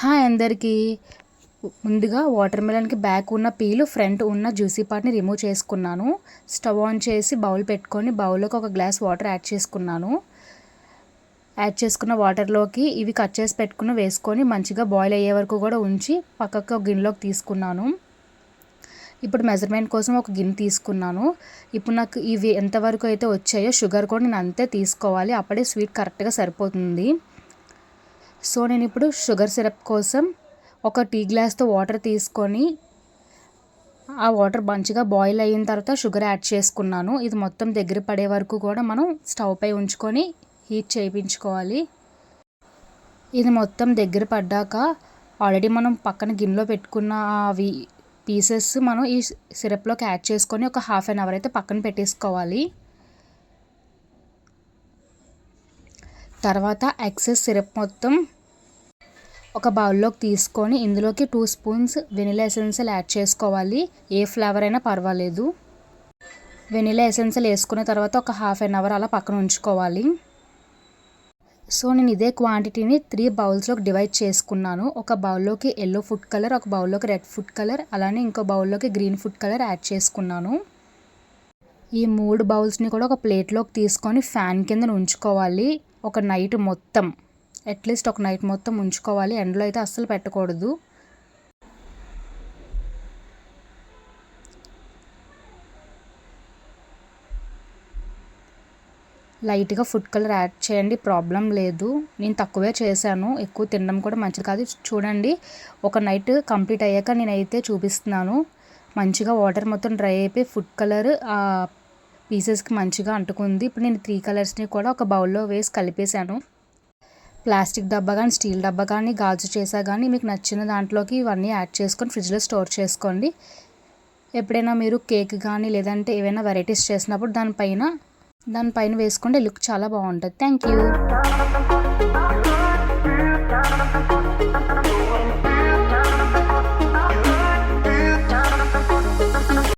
Hi అందరికీ. ముందుగా water మిలన్కి బ్యాక్ ఉన్న పీలు ఫ్రంట్ ఉన్న జ్యూసీ పార్ట్ని రిమూవ్ చేసుకున్నాను. స్టవ్ ఆన్ చేసి బౌల్ పెట్టుకొని బౌల్లోకి ఒక గ్లాస్ వాటర్ యాడ్ చేసుకున్నాను. యాడ్ చేసుకున్న వాటర్లోకి ఇవి కట్ చేసి పెట్టుకుని వేసుకొని మంచిగా బాయిల్ అయ్యే వరకు కూడా ఉంచి పక్కకు ఒక గిన్నెలోకి తీసుకున్నాను. ఇప్పుడు మెజర్మెంట్ కోసం ఒక గిన్నె తీసుకున్నాను. ఇప్పుడు నాకు ఇవి ఎంతవరకు అయితే వచ్చాయో షుగర్ కూడా నేను అంతే తీసుకోవాలి. అప్పుడే స్వీట్ కరెక్ట్గా సరిపోతుంది. సో నేను ఇప్పుడు షుగర్ సిరప్ కోసం ఒక టీ గ్లాస్తో వాటర్ తీసుకొని ఆ వాటర్ మంచిగా బాయిల్ అయిన తర్వాత షుగర్ యాడ్ చేసుకున్నాను. ఇది మొత్తం దగ్గర పడే వరకు కూడా మనం స్టవ్ పై ఉంచుకొని హీట్ చేయించుకోవాలి. ఇది మొత్తం దగ్గర పడ్డాక ఆల్రెడీ మనం పక్కన గిన్నెలో పెట్టుకున్న అవి పీసెస్ మనం ఈ సిరప్లోకి యాడ్ చేసుకొని ఒక హాఫ్ అన్ అవర్ అయితే పక్కన పెట్టేసుకోవాలి. తర్వాత ఎక్సెస్ సిరప్ మొత్తం ఒక బౌల్లోకి తీసుకొని ఇందులోకి two spoons vanilla essential add చేసుకోవాలి. ఏ ఫ్లేవర్ అయినా పర్వాలేదు. వెనిలా ఎసెన్షియల్ వేసుకున్న తర్వాత ఒక హాఫ్ అన్ అవర్ అలా పక్కన ఉంచుకోవాలి. సో నేను ఇదే క్వాంటిటీని త్రీ బౌల్స్లోకి డివైడ్ చేసుకున్నాను. ఒక బౌల్లోకి ఎల్లో ఫుడ్ కలర్ ఒక బౌల్లోకి రెడ్ ఫుడ్ కలర్ అలానే ఇంకో బౌల్లోకి గ్రీన్ ఫుడ్ కలర్ యాడ్ చేసుకున్నాను. ఈ మూడు బౌల్స్ని కూడా ఒక ప్లేట్లోకి తీసుకొని ఫ్యాన్ కింద ఉంచుకోవాలి. ఒక నైట్ మొత్తం. అట్లీస్ట్ ఒక నైట్ మొత్తం ఉంచుకోవాలి. ఎండలో అయితే అస్సలు పెట్టకూడదు. లైట్గా ఫుడ్ కలర్ యాడ్ చేయండి. ప్రాబ్లం లేదు. నేను తక్కువే చేశాను. ఎక్కువ తినడం కూడా మంచిది కాదు. చూడండి. ఒక నైట్ కంప్లీట్ అయ్యాక నేనైతే చూపిస్తున్నాను. మంచిగా వాటర్ మొత్తం డ్రై అయిపోయి ఫుడ్ కలర్ పీసెస్కి మంచిగా అంటుకుంది. ఇప్పుడు నేను త్రీ కలర్స్ని కూడా ఒక బౌల్లో వేసి కలిపేశాను. ప్లాస్టిక్ డబ్బా కానీ స్టీల్ డబ్బా కానీ గాజు చేసా కానీ మీకు నచ్చిన దాంట్లోకి ఇవన్నీ యాడ్ చేసుకొని ఫ్రిడ్జ్లో స్టోర్ చేసుకోండి. ఎప్పుడైనా మీరు కేక్ కానీ లేదంటే ఏవైనా వెరైటీస్ చేసినప్పుడు దానిపైన దానిపైన వేసుకుంటే లుక్ చాలా బాగుంటుంది. Thank you.